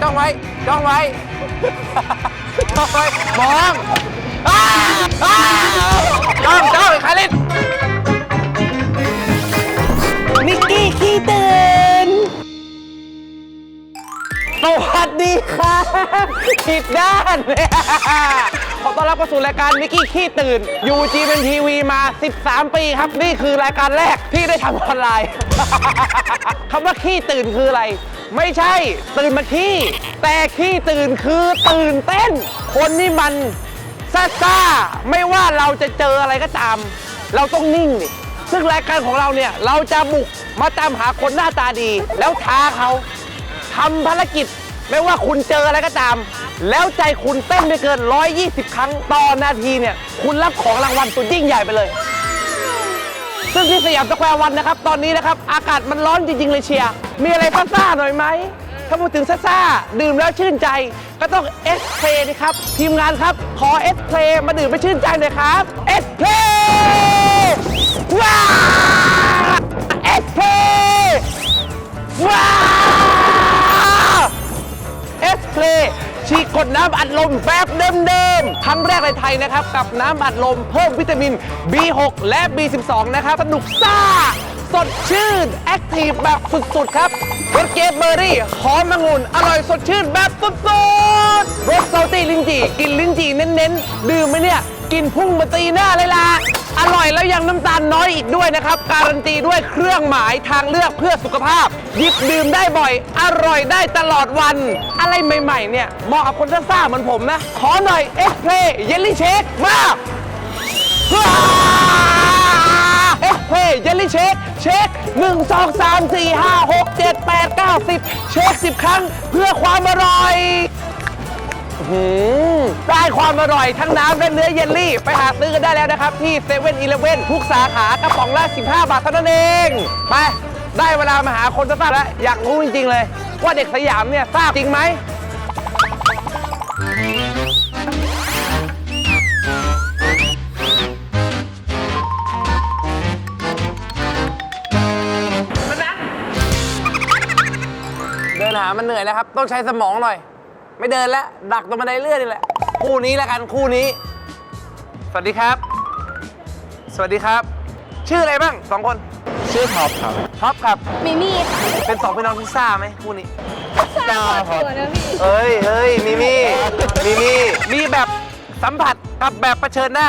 จ้องไว้จ้องไว้จ้องไว้มองอ้าวอ้าวจ้องจ้องใครเล่นมิกกี้ขี้ตื่นสวัสดีครับผิดด้าน ขอต้อนรับเข้าสู่รายการมิกกี้ขี้ตื่นอยู่จีเป็นทีวีมา 13 ปีครับ นี่คือรายการแรกที่ได้ทำออนไลน์ คำว่าขี้ตื่นคืออะไร ไม่ใช่ตื่นมาขี้ แต่ขี้ตื่นคือตื่นเต้น คนนี่มันซ่าซ่าไม่ว่าเราจะเจออะไรก็ตาม เราต้องนิ่งดิซึ่งรายการของเราเนี่ย เราจะบุกมาตามหาคนหน้าตาดี แล้วท้าเขาทำภารกิจ ไม่ว่าคุณเจออะไรก็ตาม แล้วใจคุณเต้นไม่เกิน 120 ครั้งต่อนาทีเนี่ย คุณรับของรางวัลสุดยิ่งใหญ่ไปเลย ซึ่งที่สยามสแควร์วันนะครับ ตอนนี้นะครับ อากาศมันร้อนจริง ๆ เลยเชียร์มีอะไรซ่าๆหน่อยไหม ถ้าพูดถึงซ่าๆดื่มแล้วชื่นใจ ก็ต้องเอสเพลนี่ครับ ทีมงานครับ ขอเอสเพลมาดื่มไปชื่นใจหน่อยครับเอสเพลว้าเอสเพลว้าเอสเพล ฉีกกดน้ำอัดลมแบบเดิมๆครั้งแรกในไทยนะครับ กับน้ำอัดลมเพิ่มวิตามิน B6 และ B12 นะครับ สนุกซ่า สดชื่น แอคทีฟแบบสุดๆ ครับรสเกฟเบอร์รี่หอมองุ่นอร่อยสดชื่นแบบสุดๆรสซอลตี้ลิ้นจี่กินลิ้นจี่เน้นๆ ดื่มไหมเนี่ย กินพุ่งมาตีหน้าเลยล่ะ อร่อยแล้วยังน้ำตาลน้อยอีกด้วยนะครับ การันตีด้วยเครื่องหมายทางเลือกเพื่อสุขภาพหยิบดื่มได้บ่อย อร่อยได้ตลอดวัน อะไรใหม่ๆเนี่ยเหมาะกับคนซ่าๆเหมือนผมนะ ขอหน่อยเอ็กเพลเยลลี่เชคมาเอ็กเพลเยลลี่เชคเช็ค1 2 3 4 5 6 7 8 9 10 เช็ค 10 ครั้งเพื่อความอร่อย ได้ความอร่อยทั้งน้ำและเนื้อเยลลี่ ไปหาซื้อกันได้แล้วนะครับ ที่7 e เ e ่ e อทุกสาขากระป๋องละ 15 บาทเท่านั้นเอง ไป ได้เวลามาหาคนซ่าๆแล้ว อยากรู้จริง ๆ เลย ว่าเด็กสยามเนี่ยทราบจริงไหมเดินหามันเหนื่อยแล้วครับ ต้องใช้สมองหน่อย ไม่เดินแล้วดักตรงบันไดเลื่อนนี่แหละ คู่นี้แล้วกันคู่นี้ สวัสดีครับ สวัสดีครับ ชื่ออะไรบ้างสองคนชื่อท็อปครับท็อปครับมิมี่ค่ะเป็นสองพี่น้องที่ซ่าไหมคู่นี้ ทราบขอตัวนะพี่ เอ้ยเฮ้ยมีมี่มีมี่มีแบบสัมผัสกับแบบเผชิญหน้า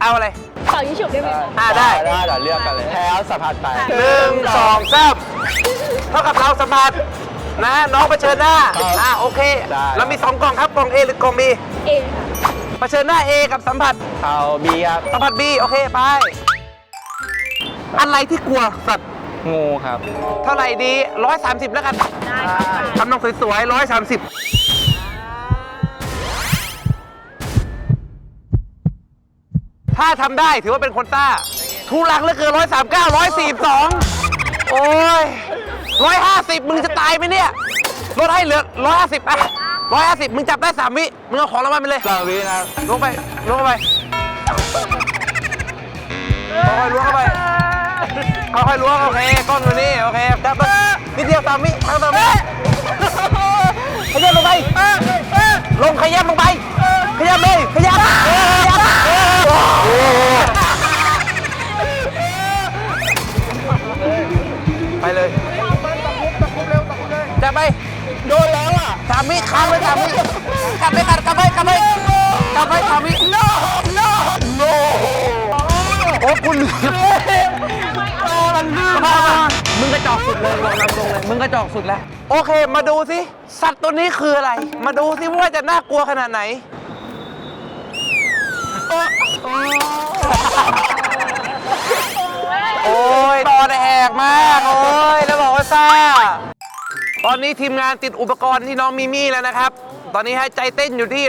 เอาอะไรเป่ายิงฉุบได้ไหมคะอ่าได้ได้เดี๋ยวเลือกกันเลยแพ้เอาสัมผัสไปหนึ่งสองสามเท่ากับเราสัมผัส นะน้องเผชิญหน้าครับอ่าโอเค ได้ เรามีสองกล่องครับกล่อง A หรือกล่อง B เอค่ะเผชิญหน้า A กับสัมผัสเอาบีครับสัมผัส B โอเคไป อะไรที่กลัวสัตว์งูครับเท่าไหร่ดี 130 แล้วกันได้ค่ะทำนองสวยๆ130 ถ้าทำได้ถือว่าเป็นคนต้าทุลังเหลือเกิน139 142 โอ้ย 150มึงจะตายไหมเนี่ยลดให้เหลือ150อะ150มึงจับได้3วิมึงเอาของรางวัลไปเลยสามวินะล้วงไปล้วงเข้าไปค่อยๆล้วงเข้าไปค่อยๆล้วงโอเคกล้องอยู่นี่โอเคจับไปนิดเดียวสามวิทางสามวิขยับลงไปลงขยับลงไปขยับเลยขยับขยับไปเลยจับ ไปโดนแล้วอะสามวิค้างไว้สามวิกลับไปกัดกลับไปกลับไปกลับไปสามวิ no no no โอ้คุณมึงกระจอกสุดเลยบอกตามตรงเลยมึงกระจอกสุดแล้ว โอเค มาดูสิสัตว์ตัวนี้คืออะไร มาดูสิว่าจะน่ากลัวขนาดไหนโอ้ยตอนแหกมาก โอ้ย แล้วบอกว่าซ่า ตอนนี้ทีมงานติดอุปกรณ์ที่น้องมิมี่แล้วนะครับ ตอนนี้ให้ใจเต้นอยู่ที่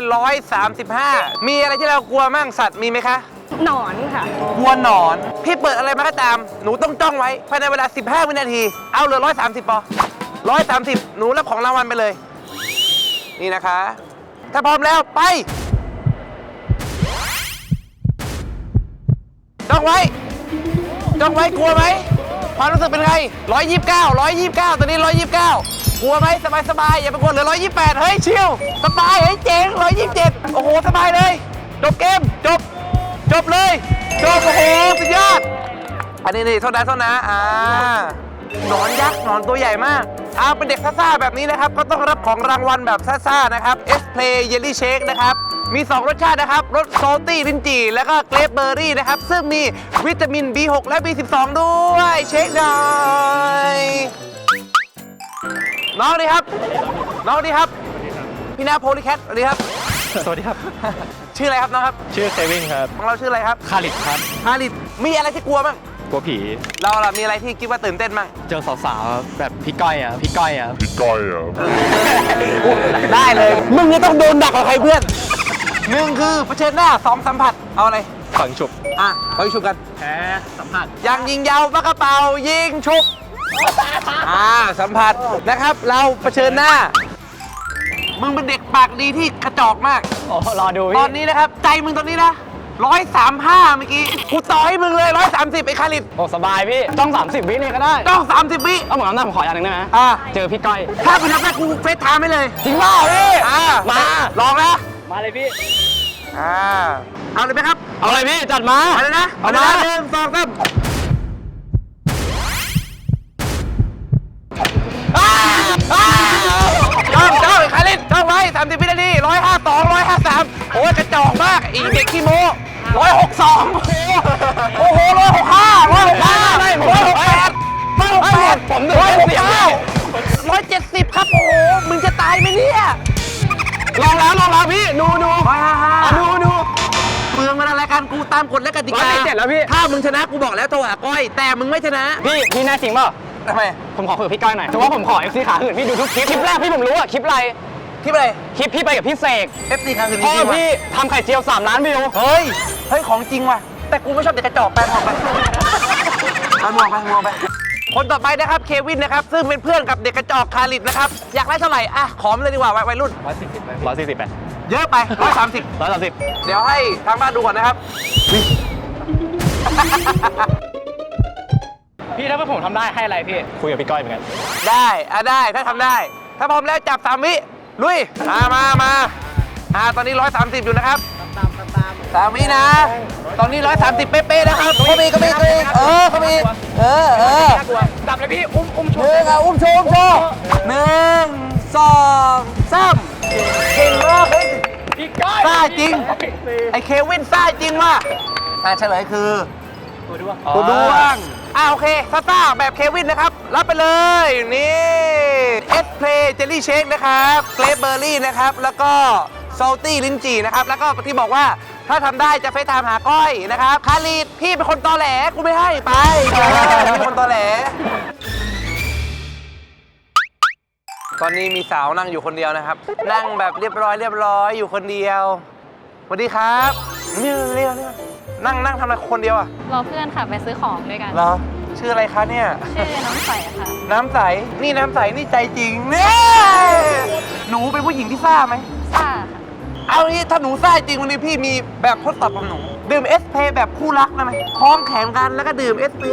135 มีอะไรที่เรากลัวมั่งสัตว์มีไหมคะหนอนค่ะ กลัวหนอน พี่เปิดอะไรมาก็ตาม หนูต้องจ้องไว้ภายในเวลา 15 วินาที เอาเหลือ 130ปอ130 หนูรับของรางวัลไปเลย นี่นะคะ ถ้าพร้อมแล้วไปจ้องไว้จ้องไว้กลัวไหมความรู้สึกเป็นไง 129 129 ตอนนี้ 129 กลัวไหมสบายสบายอย่าไปกลัวเหลือร้อยยี่แปดเฮ้ยชิวสบายเฮ้ยเจ๋งร้อยยี่สิบเจ็ดโอ้โหสบายเลย จบเกมจบ จบเลยจบโอ้โหสุดยอดอันนี้นี่โทษนะโทษนะอ่าหนอนยักษ์หนอนตัวใหญ่มากเอาเป็นเด็กซ่าๆแบบนี้นะครับ ก็ต้องรับของรางวัลแบบซ่าๆนะครับ S Play Jelly Shake นะครับ มี 2 รสชาตินะครับรสโซตี้ลินจีแล้วก็เกรปเบอร์รี่นะครับ ซึ่งมีวิตามิน B6 และ B12 ด้วย เช็คหน่อย น้องดีครับ น้องดีครับ พี่นาโพลิแคทสวัสดีครับ สวัสดีครับ ชื่ออะไรครับน้องครับ ชื่อเควินครับ ของเราชื่ออะไรครับ คาริดครับ ฮาริดมีอะไรที่กลัวบ้าง กลัวผี เราล่ะมีอะไรที่คิดว่าตื่นเต้นบ้าง เจอสาวๆแบบพี่ก้อยอะ พี่ก้อยอะได้เลย มึงจะต้องโดนดักกับใครเพื่อนหนึ่งคือเผชิญหน้าสองสัมผัส เอาอะไร ฝังฉุบ อะไปชุบกัน แพ้สัมผัสยังยิงยาวปากกระเป๋ายิงชุบ อ่าสัมผัสนะครับ เราเผชิญหน้า มึงเป็นเด็กปากดีที่กระจอกมาก โอ้รอดูตอนนี้นะครับ ใจมึงตอนนี้นะร้อยสามห้าเมื่อกี้กูต่อให้มึงเลยร้อยสามสิบไอ้คาริดโอ้สบายพี่ ต้อง 30 วินี่ก็ได้ต้องสามสิบวิเอาเหมือนน้ำหน้าผมขออย่างหนึ่งได้ไหมอ่าเจอพี่ก้อยถ้าเป็นนักแรกกูเฟซไทม์ให้เลยจริงเปล่าพี่อ่ามา ลองนะมาเลยพี่ อ่าเอาเลยไหมครับ เอาเลยพี่ จัดมาเอาเลยนะเอามาลยนะหนึ่งสองสาม ร้อยห้าสองร้อยห้าสามโอ้ยกระจอกมากอีเด็กขี้โม้ร้อยหกสองโอ้โหร้อยหกห้าร้อยหกห้าร้อยหกแปดร้อยหกแปดผมร้อยหกเสียงเก้าร้อยเจ็ดสิบครับโอ้โหมึงจะตายไหมเนี่ยลองแล้วลองแล้วพี่ดูดูร้อยห้าห้าอะดูดูเมืองมันอะไรกันกูตามกฎและกติร้อยกาสี่เจ็ดแล้วพี่ถ้ามึงชนะกูบอกแล้วโทรหาก้อย แต่มึงไม่ชนะ พี่พี่แน่จริงเปล่าทำไมผมขอคุยกับพี่ก้อยหน่อยถือว่าผมขอ FC ขาหื่นพี่ดูทุกคลิปคลิปแรกพี่ผมรู้อะคลิปอะไร คลิปอะไรคลิปพี่ไปกับพี่เสกเอฟซีครั้งคืนพ่นี้อจริงวะพี่ทำไข่เจียว 3 ล้านวิว เฮ้ย เฮ้ย ของจริงว่ะ แต่กูไม่ชอบเด็กกระจอกแปลงออกไปเอามองไปมองไป คนต่อไปนะครับเควินนะครับ ซึ่งเป็นเพื่อนกับเด็กกระจอกคาริดนะครับ อยากได้เท่าไหร่ อะ ขอมเลยดีกว่าวัยรุ่นร้อยสี่สิบร้อยสี่สิบไปเยอะไปร้อยสามสิบร้อยสามสิบเดี๋ยวให้ทางบ้านดูก่อนนะครับ พี่ถ้าผมทำได้ให้อะไรพี่ คุยกับพี่ก้อยเหมือนกัน ได้ อะได้ ถ้าทำได้ ถ้าพร้อมแล้วจับสามวิ ลุย มามามาอ่าตอนนี้ 130 อยู่นะครับตามตามสามวินะ ตอนนี้ 130 เป๊ะๆนะครับเขามีเขามีเขามีเออเขามีเออเออดับเลยพี่อุ้มอุ้มหนึ่งอะอุ้มโชว์อุ้มโชว์หนึ่งสองสามเก่งมากเฮ้ยพี่ก้อยซ่าจริง ไอ้เควินซ่าจริงว่ะอะเฉลยคือ ตัวด้วงตัวดวง อ่าโอเคซาซ่าแบบเควินนะครับ รับไปเลย นี่เอสเพลเจลลี่เชคนะครับเกรปเบอร์รี่นะครับ แล้วก็โซลตี้ลินจีนะครับ แล้วก็ที่บอกว่าถ้าทำได้จะเฟซไทม์หาก้อยนะครับ คารีดพี่เป็นคนตอแหลกูไม่ให้ไปเออพี่เป็นคนตอแหล ตอนนี้มีสาวนั่งอยู่คนเดียวนะครับ นั่งแบบเรียบร้อยเรียบร้อยอยู่คนเดียวสวัสดีครับเรียวเรียวเรียว นั่งนั่งทำอะไรคนเดียวอะรอเพื่อนค่ะไปซื้อของด้วยกันเหรอชื่ออะไรคะเนี่ย ชื่อน้องใสค่ะ น้ำใส นี่น้ำใส นี่ใจจริงเนี่ยหนูเป็นผู้หญิงที่ซ่าไหมซ่าค่ะเอางี้ถ้าหนูซ่าจริงวันนี้พี่มีแบบทดสอบกับหนู ดื่มเอสเพแบบคู่รักได้ไหมคล้องแขนกันแล้วก็ดื่มเอสเพ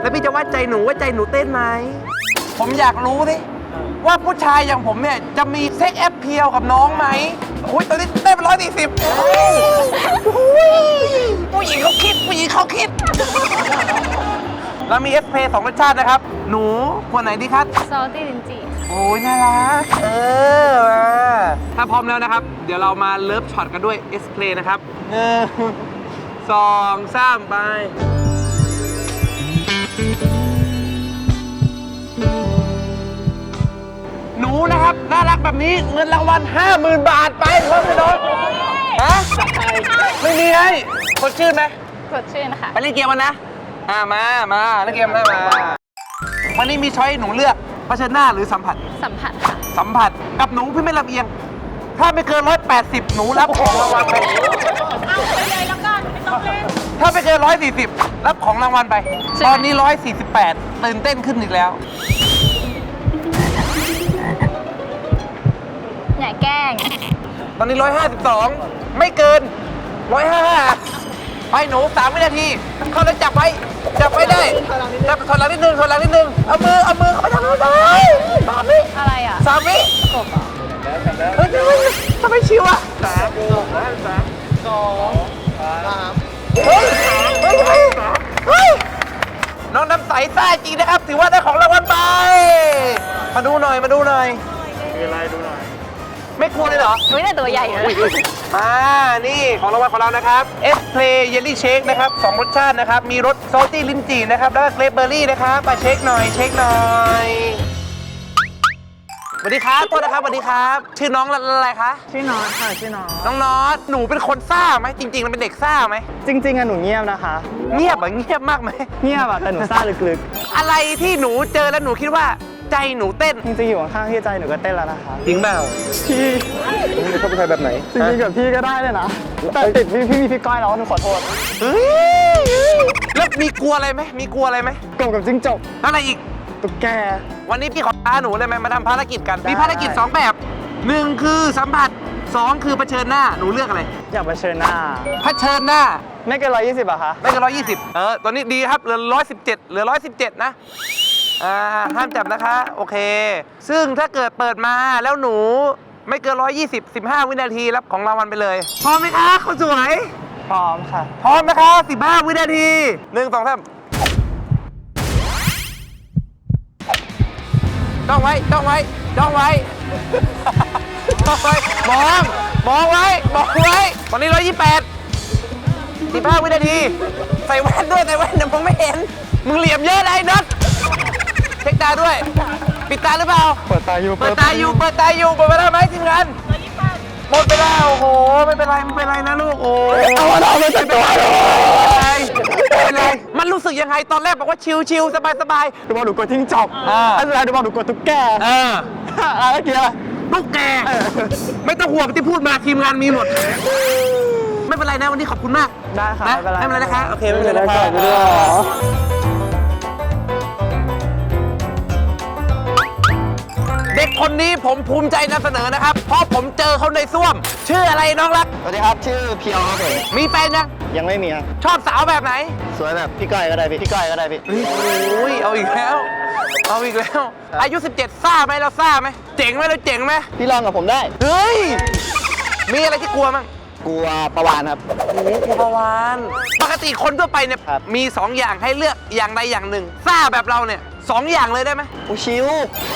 แล้วพี่จะวัดใจหนูว่าใจหนูเต้นไหม ผมอยากรู้สิ ว่าผู้ชายอย่างผมเนี่ย จะมีเซ็กแอปเพียวกับน้องไหมอุ้ยตอนนี้ได้เป็นร้อยสี่สิบผู้หญิงเขาคิดผู้หญิงเขาคิด เรามีเอสเพสองรสชาตินะครับ หนูคนไหนดีครับ ซอลตี้ลินจีค่ะโอ้ยน่ารัก เออมาถ้าพร้อมแล้วนะครับ เดี๋ยวเรามาเลิฟช็อตกันด้วยเอสเพลนะครับหนึ่งสองสามไป กแบบนี้เงินรางวัล50,000 บาทไปเพิ่มไปน้องฮะไม่มีไงสดชื่นไหมสดชื่นค่ะ ไปเล่นเกมมันนะ อ่ามามาเล่นเกมได้มาวันนี้มีช้อยให้หนูเลือกเผชิญหน้าหรือสัมผัส สัมผัสค่ะ สัมผัสกับหนูพี่ไม่ลำเอียง ถ้าไม่เกิน 180 หนูรับของรางวัลไปถ้าไม่เกิน 140 รับของรางวัลไปใช่ไหมตอนนี้ 148 ตื่นเต้นขึ้นอีกแล้ว แกล้ง ตอนนี้ 152 ไม่เกิน 155 ไปหนู3วินาที เขาแล้จับไว้ จับไว้ได้ จับถอยหลังนิดนึงถอยหลังนิดนึง เอามือ เอามือเขาไปทำอะไรสามวิอะไรอะสามวิเฮ้ยทำไมชิวอะสามสามสองสามเฮ้ย เฮ้ย น้องน้ำใสซ่าจริงนะครับ ถือว่าได้ของรางวัลไป มาดูหน่อย มาดูหน่อยมีอะไรดูหน่อย ไม่กลัวเลยเหรออุ้ยแต่ตัวใหญ่อยู่นะอ่า นี่ของรางวัลของเรานะครับ S Play Jelly Shake นะครับสองรสชาตินะครับ มีรส salty ลิ้นจี่นะครับ แล้วก็เกรปเบอร์รี่นะครับมาเช็คหน่อย เช็คหน่อยสวัสดีครับโทษนะครับสวัสดีครับ ชื่อน้องอะไรคะ ชื่อน้องค่ะชื่อน้อง น้องนอตหนูเป็นคนซ่าไหมจริงๆเราเป็นเด็กซ่าไหม จริง ๆอะหนูเงียบนะคะ เงียบอะเงียบมากไหม เงียบอะแต่หนูซ่าลึกอะไรที่หนูเจอแล้วหนูคิดว่า ใจหนูเต้นๆจริงๆอยู่ข้างๆพี่ใจหนูก็เต้นแล้วนะคะจริงเปล่าพี่มึงจะชอบผู้ชายแบบไหนจริงๆกับพี่ก็ได้เลยนะ แต่ติดพี่พี่มีพี่ก้อยแล้วหนูขอโทษเฮ้ยแล้วมีกลัวอะไรไหมมีกลัวอะไรไหมกบกับจิ้งจกแล้วอะไรอีกตุ๊กแก วันนี้พี่ขอท้าหนูเลยไหมมาทำภารกิจกันได้มีภารกิจ 2 แบบหนึ่งคือสัมผัสสองคือเผชิญหน้าหนูเลือกอะไร อยากมาเชิญหน้าเผชิญหน้า ไม่เกินร้อยยี่สิบอะคะไม่เกินร้อยยี่สิบเออตอนนี้ดีครับเหลือร้อยสิบเจ็ดเหลือร้อยสิบเจ็ดนะ อ่าห้ามจับนะคะ โอเค ซึ่งถ้าเกิดเปิดมาแล้วหนูไม่เกินร้อยยี่สิบสิบห้าวินาทีรับของรางวัลไปเลย พร้อมไหมคะคนสวย พร้อมค่ะ พร้อมนะคะสิบห้าวินาทีหนึ่งสองสามจ้องไว้จ้องไว้จ้องไว้จ้องไว้ มอง มองไว้ มองไว้ ตอนนี้ร้อยยี่แปดสิบห้าวินาที ใส่แว่นด้วย ใส่แว่นเดี๋ยวมองไม่เห็น มึงเหลี่ยมเยอะนะไอ้นัทเช็คตาด้วย ปิดตาหรือเปล่า เปิดตาอยู่เปิดตาอยู่ เปิดตาอยู่หมดเวลาไหมทีมงานหมดเวลาโอ้โห ไม่เป็นไร ไม่เป็นไรนะลูก โอ้เอาเราไม่เป็นไรไม่เป็นไร มันรู้สึกยังไง ตอนแรกบอกว่าชิลชิลสบายสบายดูบอกหนูกดจิ้งจกอ่าอันสุดท้ายดูบอกหนูกดตุ๊กแกเอออะไรเมื่อกี้อะไรลูกแก ไม่ต้องห่วงที่พูดมาทีมงานมีหมด ไม่เป็นไรนะวันนี้ขอบคุณมาก ได้ค่ะนะไม่เป็นไรไม่เป็นไรนะคะ โอเค ไม่เป็นไรไม่ค่ะเป็นไรค่ะ เด็กคนนี้ผมภูมิใจนำเสนอนะครับ เพราะผมเจอเขาในส้วม ชื่ออะไรน้องรัก สวัสดีครับ ชื่อเพียวครับผมมีแฟนยังยังไม่มีครับชอบสาวแบบไหนสวยแบบพี่ก้อยก็ได้พี่พี่ก้อยก็ได้พี่โอ้ยเอาอีกแล้ว เอาอีกแล้ว อายุ 17ซ่าไหมเราซ่าไหมเจ๋งไหมเราเจ๋งไหมพี่ลองกับผมได้ เฮ้ยมีอะไรที่กลัวมั้งกลัวประวานครับโอ้โหกลัวประวานปกติคนทั่วไปเนี่ยครับ มี 2 อย่างให้เลือกอย่างใดอย่างหนึ่งซ่าแบบเราเนี่ยสองอย่างเลยได้ไหมโอ้ชิว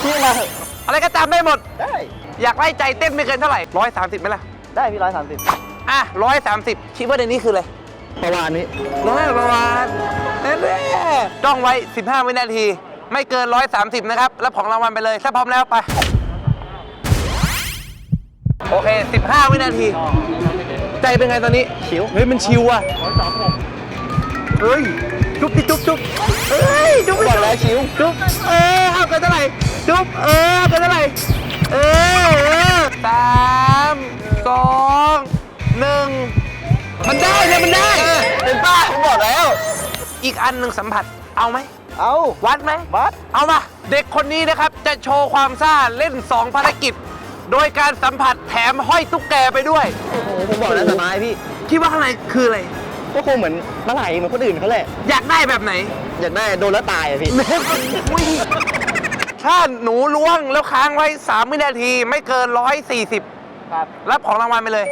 พี่มาเถอะ อะไรก็ตามได้หมด ได้อยากไล่ใจเต้นไม่เกินเท่าไหร่ร้อยสามสิบไหมล่ะ ได้พี่ร้อยสามสิบอะร้อยสามสิบคิดว่าในนี้คืออะไรประวานนี้ร้อยประวานแน่ๆจ้องไว้ 15 วินาที ไม่เกิน 130 นะครับแล้วของรางวัลไปเลย ถ้าพร้อมแล้วไป โอเค 15 วินาที ใจเป็นไงตอนนี้ ชิวเฮ้ย มันชิวอะเฮ้ย จุ๊บดิจุ๊บจุ๊บเฮ้ยจุ๊บดิบอกแล้วชิวจุ๊บเออเอากินเท่าไหร่จุ๊บเออเอากินเท่าไหร่เออเออสามสองหนึ่งมันได้เลยมันได้เป็นป้าผมบอกแล้ว อีกอันหนึ่งสัมผัสเอาไหมเอาวัดไหมวัดเอามาเด็กคนนี้นะครับจะโชว์ความซ่าเล่น2ภารกิจ โดยการสัมผัสแถมห้อยตุ๊กแกไปด้วยโอ้โหผมบอกแล้วสบายพี่คิดว่าข้างในคืออะไร ก็คงเหมือนปลาไหลเหมือนคนอื่นเขาแหละอยากได้แบบไหน อยากได้โดนแล้วตายอะพี่ อุ๊ยถ้าหนูล้วงแล้วค้างไว้ 3 วินาทีไม่เกิน 140 ครับ รับของรางวัลไปเลย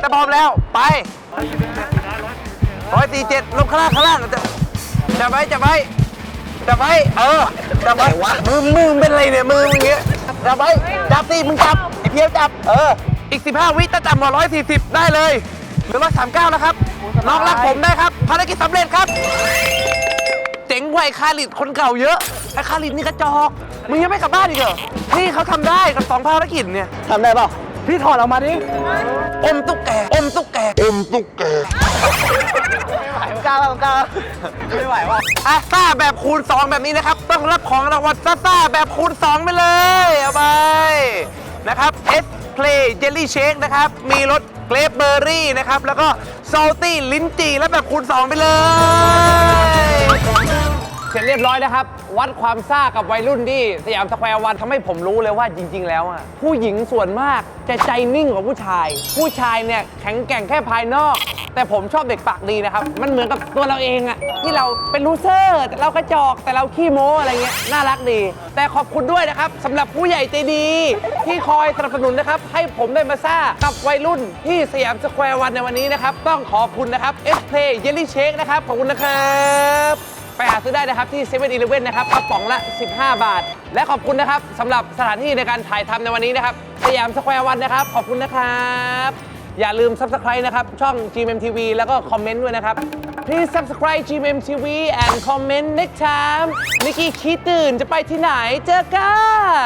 ถ้าพร้อมแล้วไป147ลงข้างล่างข้างล่างจะจับไว้จับไว้จับไว้เออจับไว้วะมือมือมึงเป็นอะไรเนี่ยมือมึงอย่างเงี้ยจับไว้จับสิมึงจับไอ้เพียวจับ เออ อีก 15 วิถ้าต่ำกว่า140 ได้เลยเหลือ139 นะครับ น้องรักผมได้ครับ ภารกิจสำเร็จครับ เจ๋งกว่าไอ้คาริดคนเก่าเยอะ ไอ้คาริดนี่กระจอกมึงยังไม่กลับบ้านอีกเหรอนี่เขาทำได้กับสองภารกิจเนี่ย ทำได้เปล่าพี่ถอดออกมาดิ อมตุ๊กแก อมตุ๊กแก อมตุ๊กแกกล้าเปล่ากล้าไม่ไหวว่ะอะซ่าแบบคูณ 2 แบบนี้นะครับ ต้องรับของรางวัลซ่าซ่าแบบคูณ 2 ไปเลย เอาไป นะครับ S เพลย์เจลลี่เชคนะครับ มีรสเกรปเบอร์รี่นะครับ แล้วก็ salty ลิ้นจี่และแบบคูณ2 ไปเลย เสร็จเรียบร้อยนะครับ วัดความซ่ากับวัยรุ่นที่สยามสแควร์วันทำให้ผมรู้เลยว่าจริง ๆ แล้วอะผู้หญิงส่วนมากจะใจนิ่งกว่าผู้ชาย ผู้ชายเนี่ยแข็งแกร่งแค่ภายนอก แต่ผมชอบเด็กปากดีนะครับ มันเหมือนกับตัวเราเองอะที่เราเป็นลูเซอร์แต่เรากระจอกแต่เราขี้โม้อะไรเงี้ยน่ารักดี แต่ขอบคุณด้วยนะครับสำหรับผู้ใหญ่ใจดี ที่คอยสนับสนุนนะครับ ให้ผมได้มาซ่ากับวัยรุ่นที่สยามสแควร์วันในวันนี้นะครับ ต้องขอบคุณนะครับเอสเพย์เยลลี่เชคนะครับขอบคุณนะครับไปหาซื้อได้นะครับที่7 e เ e ่ e อนะครับกระป๋องละ 15 บาท และขอบคุณนะครับสำหรับสถานที่ในการถ่ายทำในวันนี้นะครับ สยามสแควร์วันนะครับ ขอบคุณนะครับ อย่าลืม subscribe นะครับ ช่อง GMMTV แล้วก็คอมเมนต์ด้วยนะครับ Please subscribe GMMTV and comment next time นิกกี้คิดตื่นจะไปที่ไหนเจอกั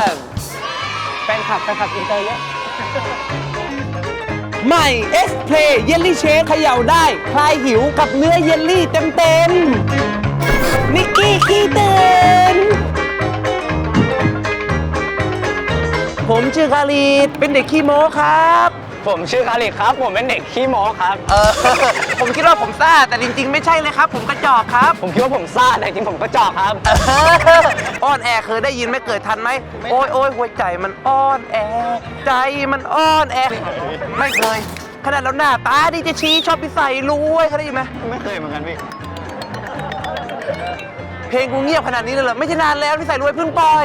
นแฟนคลับแฟนคลับอินเตอร์เยอะ ใหม่ S Play เยลลี่เชคเขย่าได้ คลายหิวกับเนื้อเยลลี่เต็มๆนิกกี้ขี้ตื่น ผมชื่อคารีดเป็นเด็กขี้โม้ครับ ผมชื่อคาริครับ ผมเป็นเด็กขี้โม้ครับ เออ ผมคิดว่าผมซ่าแต่จริง ๆ ไม่ใช่เลยครับ ผมกระจอกครับ ผมคิดว่าผมซ่าแต่จริงผมก็จอกครับ อ้อนแอเคยได้ยินไหมเกิดทันไหมโอ้ยโอ้ยหัวใจมันอ้อนแอ ใจมันอ้อนแอ ไม่เคย ขนาดเราหน้าตาดีจะชี้ชอบพิสัยรวยเคยได้ยินไหมไม่เคยเหมือนกันพี่ เพลงกูเงียบขนาดนี้เลยเหรอไม่ใช่นานแล้วนิสัยรวยเพิ่งปล่อย